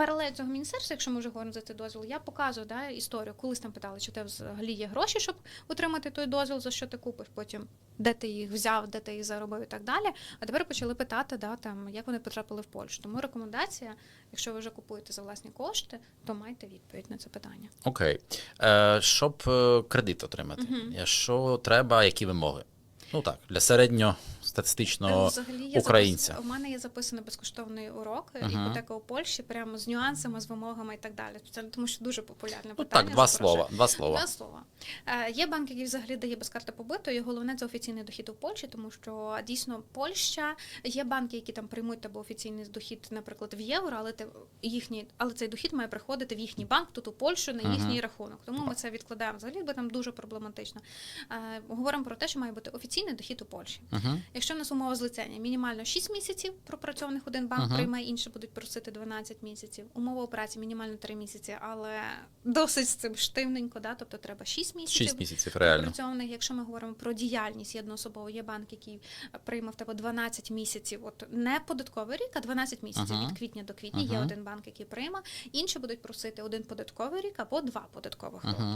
паралель цього міністерства, якщо ми вже говоримо за цей дозвіл, я показую да, історію. Колись там питали, чи у тебе взагалі є гроші, щоб отримати той дозвіл, за що ти купиш потім, де ти їх взяв, де ти їх заробив і так далі. А тепер почали питати, да, там, як вони потрапили в Польщу. Тому рекомендація, якщо ви вже купуєте за власні кошти, то майте відповідь на це питання. Окей. Е, щоб е, кредит отримати, е, що треба, які вимоги? Ну так, для середньостатистичного Е, Взагалі українця. запис... У мене є записаний безкоштовний урок е, Мгм. іпотека у Польщі, прямо з нюансами, з вимогами і так далі. Це тому, що дуже популярне Ну питання. так, два слова. Два слова. Два слова. Е, є банк, який взагалі дає без карти побиту, і головне це офіційний дохід у Польщі, тому що дійсно Польща є банки, які там приймуть тебе офіційний дохід, наприклад, в євро, але ти їхній, але цей дохід має приходити в їхній банк, тут у Польщу на їхній рахунок. Тому ми це відкладаємо взагалі, бо там дуже проблематично. Е, говоримо про те, що має бути офіційний дохід у Польщі. Угу. Якщо в нас умова злицяння мінімально 6 місяців пропрацьованих один банк Ага. приймає, інші будуть просити 12 місяців. Умова операції мінімально 3 місяці, але досить з цим штивненько, да? тобто треба 6 місяців. Шість місяців, реально. Пропрацьованих, якщо ми говоримо про діяльність єдноособово, є банк, який прийме в тебе 12 місяців, от не податковий рік, а 12 місяців Ага. від квітня до квітня. Є один банк, який прийме. Інші будуть просити один податковий рік або два податкових роки. Угу.